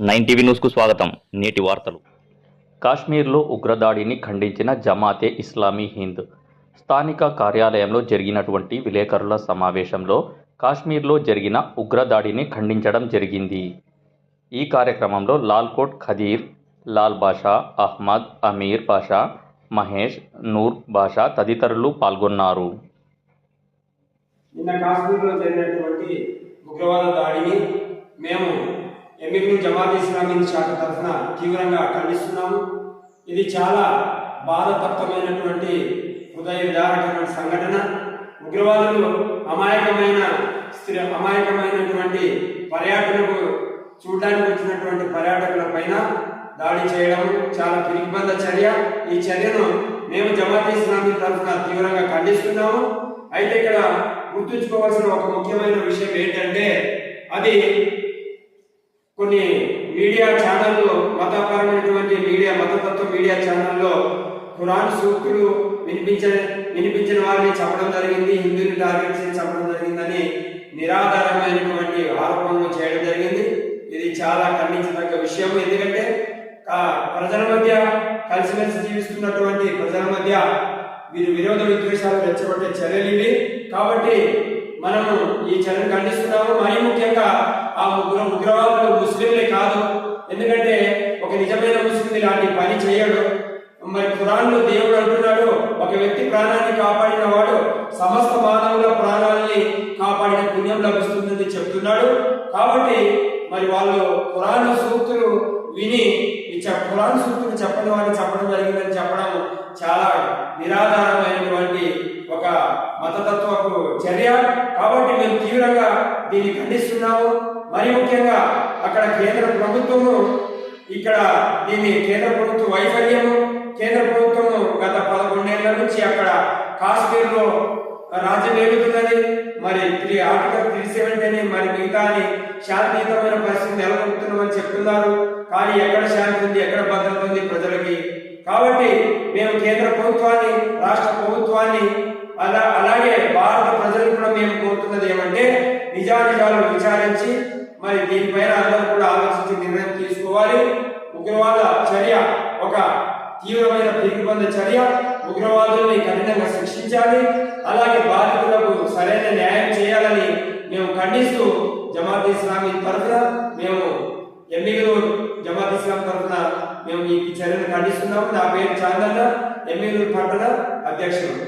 Nine TV న్యూస్కు స్వాగతం. నేటి వార్తలు. కాశ్మీర్లో ఉగ్రదాడిని ఖండించిన జమాతే ఇస్లామీ హింద్. స్థానిక కార్యాలయంలో జరిగినటువంటి విలేకరుల సమావేశంలో కాశ్మీర్లో జరిగిన ఉగ్రదాడిని ఖండించడం జరిగింది. ఈ కార్యక్రమంలో లాల్కోట్ ఖదీర్ లాల్ బాషా అహ్మద్ అమీర్ బాషా మహేష్ నూర్ బాషా తదితరులు పాల్గొన్నారు. నిన్న కాశ్మీర్లో జరిగినటువంటి ఉగ్రవాద దాడిని ఎమ్మిగ్నూర్ జమాత్ ఇస్లామీ శాఖ తరఫున. తీవ్రంగా ఖండిస్తున్నాము. ఇది చాలా బాధతప్తమైనటువంటి హృదయ విదారకమైన సంఘటన. ఉగ్రవాదులు అమాయకమైన స్త్రీ అమాయకమైనటువంటి పర్యాటకులకు చూడడానికి వచ్చినటువంటి పర్యాటకుల పైన దాడి చేయడం చాలా పిరిగిబంద చర్య. ఈ చర్యను మేము జమాత్ ఇస్లామీ తరఫున తీవ్రంగా ఖండిస్తున్నాము. అయితే ఇక్కడ గుర్తుంచుకోవాల్సిన ఒక ముఖ్యమైన విషయం ఏంటంటే అది మీడియా ఛానల్లో మతపరమైనటువంటి మీడియా మతతత్వ మీడియా ఛానల్లో ఖురాన్ సూక్తులు వినిపించ వినిపించిన వారిని చంపడం జరిగింది హిందువుని టార్గెట్ చేసి చంపడం జరిగిందని నిరాధారమైనటువంటి ఆరోపణలు చేయడం జరిగింది. ఇది చాలా ఖండించదగ్గ విషయం. ఎందుకంటే ప్రజల మధ్య కలిసిమెలిసి జీవిస్తున్నటువంటి ప్రజల మధ్య వీరు విరోధ విద్వేషాలు రెచ్చగొట్టే చర్యలు ఇవి. కాబట్టి మనము ఈ చర్యను ఖండిస్తున్నాము. మరీ ముఖ్యంగా ఆ ముగ్గురు ఉగ్రవాదులు ముస్లింలే కాదు. ఎందుకంటే ఒక నిజమైన ముస్లిం ఇలాంటి పని చేయడు. మరి ఖురాన్లో దేవుడు అంటున్నాడు ఒక వ్యక్తి ప్రాణాన్ని కాపాడిన వాడు సమస్త మానవుల ప్రాణాలని కాపాడిన పుణ్యం లభిస్తుందని చెప్తున్నాడు. కాబట్టి మరి వాళ్ళు ఖురాన్ సూక్తులు విని ఈ ఖురాన్ సూక్తులు చెప్పని వారిని చెప్పడం జరిగిందని చెప్పడం చాలా నిరాధారమైన మతతత్వపు చర్య. కాబట్టి మేము తీవ్రంగా దీన్ని ఖండిస్తున్నాము. మరి ముఖ్యంగా అక్కడ కేంద్ర ప్రభుత్వము ఇక్కడ దీన్ని కేంద్ర ప్రభుత్వ వైఫల్యము కేంద్ర ప్రభుత్వము గత పదకొండేళ్ళ నుంచి అక్కడ కాశ్మీర్లో రాజ్యం ఏలుతున్నది. మరి త్రీ ఆర్టికల్ త్రీ సెవెంటీ మరి మిగతా శాంతియుతమైన పరిస్థితి నెలకొల్పుతున్నామని చెప్తున్నారు. కానీ ఎక్కడ శాంతి ఉంది ఎక్కడ భద్రత ఉంది ప్రజలు నేను కోరుతున్నది ఏమంటే నిజానిజాలు విచారించి మరి దీనిపైన అందరూ కూడా ఆలోచించి నిర్ణయం తీసుకోవాలి. ఉగ్రవాద చర్య ఒక తీవ్రమైన పిరిగిబంద చర్య. ఉగ్రవాదుల్ని కఠినంగా శిక్షించాలి. అలాగే బాధితులకు సరైన న్యాయం చేయాలని మేము ఖండిస్తూ జమాత్ ఇస్లామీ తరఫున మేము ఎమ్మెల్యూరు జమాత్ ఇస్లాం తరఫున మేము ఈ చర్యను ఖండిస్తున్నాము. నా పేరు చాందన్న ఎమ్మెల్యూరు పట్టణ అధ్యక్షుడు.